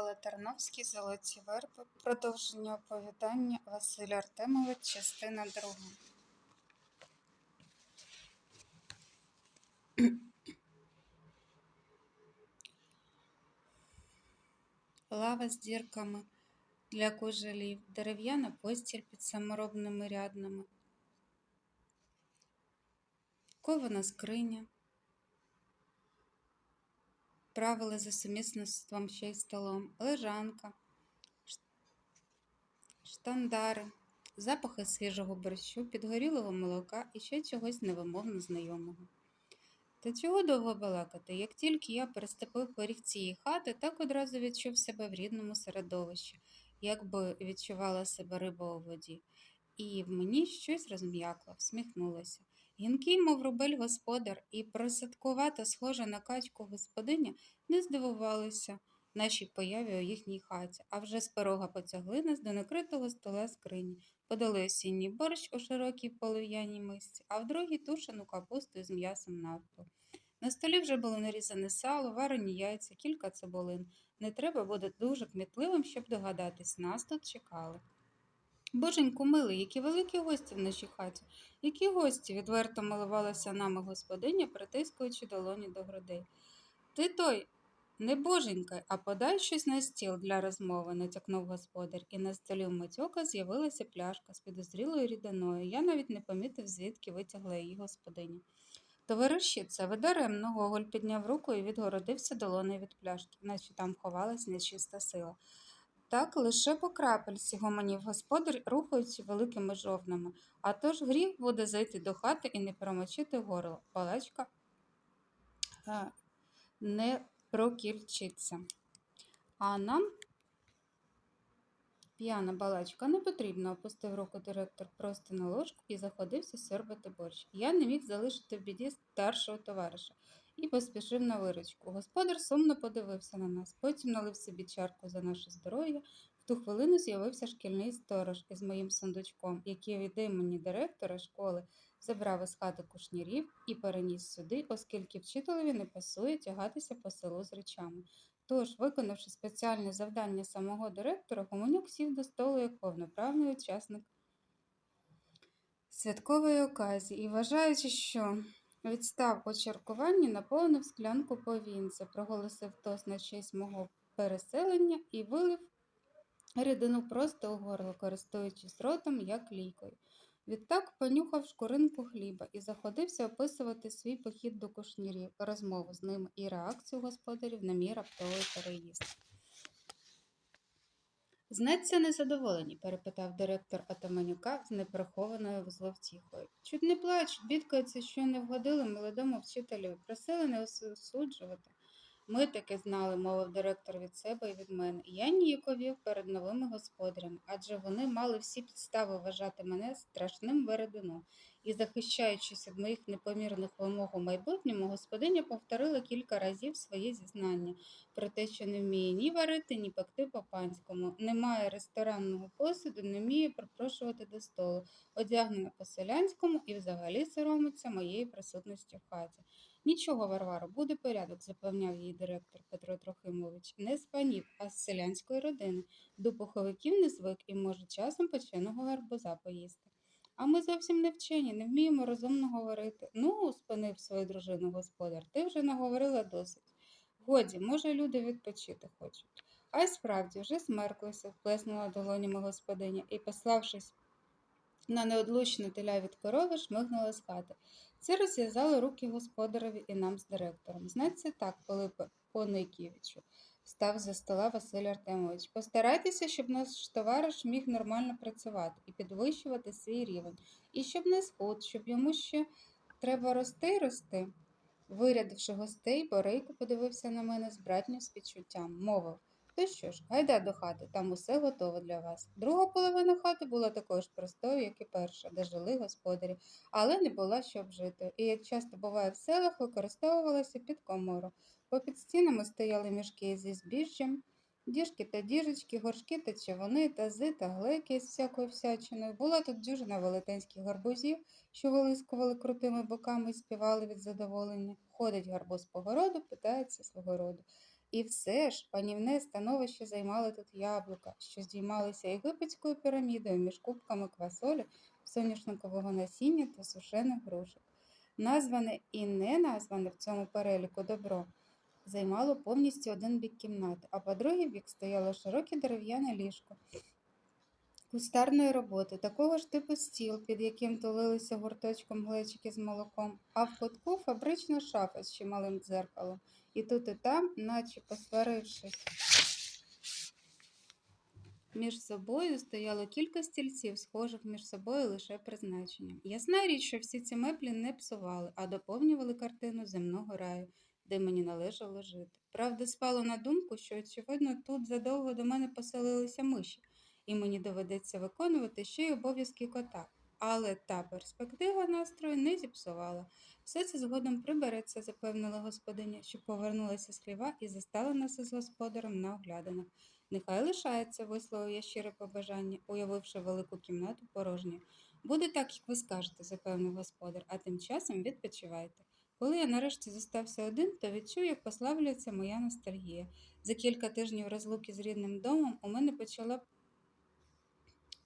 Микола Тарновський Золоті верби. Продовження оповідання Василь Артемович, частина друга. Лава з дірками для кожелів, дерев'яна постіль під саморобними ряднами, кована скриня, правили за сумісництвом ще й столом, лежанка, штандари, запахи свіжого борщу, підгорілого молока і ще чогось невимовно знайомого. Та чого довго балакати? Як тільки я переступив поріг цієї хати, так одразу відчув себе в рідному середовищі, якби відчувала себе риба у воді. І в мені щось розм'якло, всміхнулося. Гінкий, мов рубель господар, і просадкувато схожа на качку господиня, не здивувалися нашій появі у їхній хаті, а вже з порога потягли нас до накритого стола скрині, подали осінній борщ у широкій полив'яній мисці, а в другій тушену капусту з м'ясом навпіл. На столі вже було нарізане сало, варені яйця, кілька цибулин. Не треба бути дуже кмітливим, щоб догадатись, нас тут чекали. Боженьку милий, які великі гості в нашій хаті. Які гості? відверто милувалася нами господиня, притискуючи долоні до грудей. Ти той, не боженька, а подай щось на стіл для розмови, натякнув господар, і на столі у матьока з'явилася пляшка з підозрілою рідиною. Я навіть не помітив, звідки витягла її господиня. Товариші, це ви даремно, Гоголь підняв руку і відгородився долонею від пляшки, наче там ховалась нечиста сила. Так лише по крапельці гомонів господар, рухаючи великими жовнами. А тож гріх буде зайти до хати і не промочити горло. Палачка не прокільчиться. А нам п'яна балачка не потрібно, опустив руку директор просто на ложку і заходився сьорбати борщ. Я не міг залишити в біді старшого товариша і поспішив на виручку. Господар сумно подивився на нас, потім налив собі чарку за наше здоров'я. В ту хвилину з'явився шкільний сторож із моїм сундучком, який від імені директора школи забрав із хати кушнірів і переніс сюди, оскільки вчителеві не пасує тягатися по селу з речами. Тож, виконавши спеціальне завдання самого директора, Гомонюк сів до столу як повноправний учасник святкової оказії і, вважаючи, що відстав у чаркуванні, наповнив склянку повінця, проголосив тост на честь мого переселення і вилив рідину просто у горло, користуючись ротом як лікою. Відтак понюхав шкуринку хліба і заходився описувати свій похід до кушнірів, розмову з ними і реакцію господарів на мій раптовий переїзд. Знаться незадоволені? перепитав директор Атаманюка з неприхованою зловтіхою. Чуть не плачуть, бідкаються, що не вгодили молодому вчителю, просили не осуджувати. Ми таки знали, мовив директор від себе і від мене. Я ніяковів перед новими господарями, адже вони мали всі підстави вважати мене страшним вередуном. І, захищаючись від моїх непомірних вимог у майбутньому, господиня повторила кілька разів своє зізнання про те, що не вміє ні варити, ні пекти по-панському, не має ресторанного посуду, не вміє припрошувати до столу, одягнена по-селянському і взагалі соромиться моєї присутності в хаті. Нічого, Варваро, буде порядок, запевняв її директор Петро Трохимович. Не з панів, а з селянської родини. До пуховиків не звик і може часом печеного гарбуза поїсти. А ми зовсім не вчені, не вміємо розумно говорити. Ну, спинив свою дружину господар, ти вже наговорила досить. Годі, може, люди відпочити хочуть. А й справді вже смерклися, вплеснула долонями господиня і, пославшись на неодлучну теля від корови, шмигнула з хати. Це розв'язало руки господареві і нам з директором. Знається так, Пилипе Пониківичу, став за стола Василь Артемович. Постарайтеся, щоб наш товариш міг нормально працювати і підвищувати свій рівень. І щоб не сход, щоб йому ще треба рости рости. Вирядивши гостей, Борейко подивився на мене з братнім співчуттям, мовив. То що ж, гайда до хати, там усе готово для вас. Друга половина хати була також простою, як і перша, де жили господарі, але не була щоб жити, і, як часто буває в селах, використовувалася під комору. Попід стінами стояли мішки зі збіжжям, діжки та діжечки, горшки та човни, тази та глеки з всякою всячиною. Була тут дюжина велетенських гарбузів, що вилискували крутими боками і співали від задоволення. Ходить гарбуз по городу, питається свого роду. І все ж панівне становище займали тут яблука, що здіймалися єгипетською пірамідою між кубками квасолі, соняшникового насіння та сушених грушок. Назване і не назване в цьому переліку добро займало повністю один бік кімнати, а по другий бік стояло широке дерев'яне ліжко кустарної роботи, такого ж типу стіл, під яким тулилися гурточком глечики з молоком, а в кутку фабрична шафа з чималим дзеркалом. І тут і там, наче посварившись. Між собою стояло кілька стільців, схожих між собою лише призначенням. Ясна річ, що всі ці меблі не псували, а доповнювали картину земного раю, де мені належало жити. Правда, спало на думку, що, очевидно, тут задовго до мене поселилися миші, і мені доведеться виконувати ще й обов'язки кота. Але та перспектива настрою не зіпсувала. Все це згодом прибереться, запевнила господиня, що повернулася з хліва і застала нас із господарем на оглядинах. Нехай лишається, висловив я щире побажання, уявивши велику кімнату порожню. Буде так, як ви скажете, запевнив господар, а тим часом відпочивайте. Коли я нарешті зостався один, то відчув, як послаблюється моя ностальгія. За кілька тижнів розлуки з рідним домом у мене почала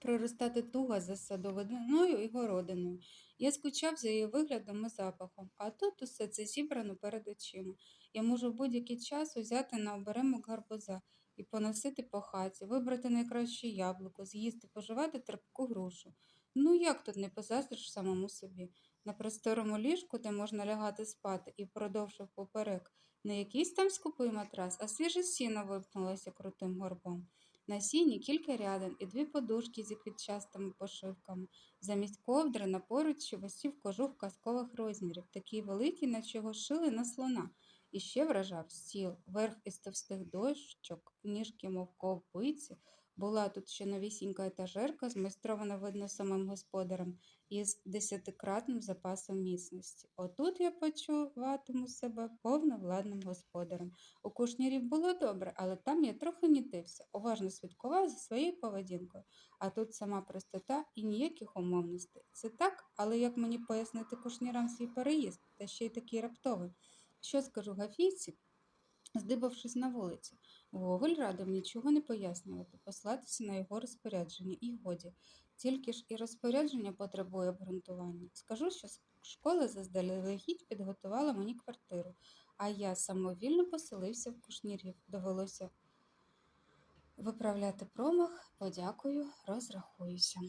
проростати туга за садовиною і городиною. Я скучав за її виглядом і запахом, а тут усе це зібрано перед очима. Я можу в будь-який час узяти на оберемок гарбуза і поносити по хаті, вибрати найкраще яблуко, з'їсти, поживати терпку грушу. Ну як тут не позаздриш самому собі? На просторому ліжку, де можна лягати спати, і продовжив поперек, не якийсь там скупий матрас, а свіже сіно випнулося крутим горбом. На сіні кілька рядин і дві подушки зі квітчастими пошивками. Замість ковдри на поруччі висів кожух казкових розмірів, такий великий, наче його шили на слона. І ще вражав стіл, верх із товстих дощок, ніжки, мов ковбиці. Була тут ще новісінька етажерка, змайстрована, видно, самим господарем, із десятикратним запасом міцності. Отут я почуватиму себе повновладним господарем. У кушнірів було добре, але там я трохи нітився, уважно слідкував за своєю поведінкою. А тут сама простота і ніяких умовностей. Це так, але як мені пояснити кушнірам свій переїзд, та ще й такий раптовий? Що скажу гафійці, здибавшись на вулиці? Гоголь радив нічого не пояснювати, послатися на його розпорядження і годі. Тільки ж і розпорядження потребує обґрунтування. Скажу, що школа заздалегідь підготувала мені квартиру, а я самовільно поселився в кушнірів. Довелося виправляти промах, подякую, розрахуюся.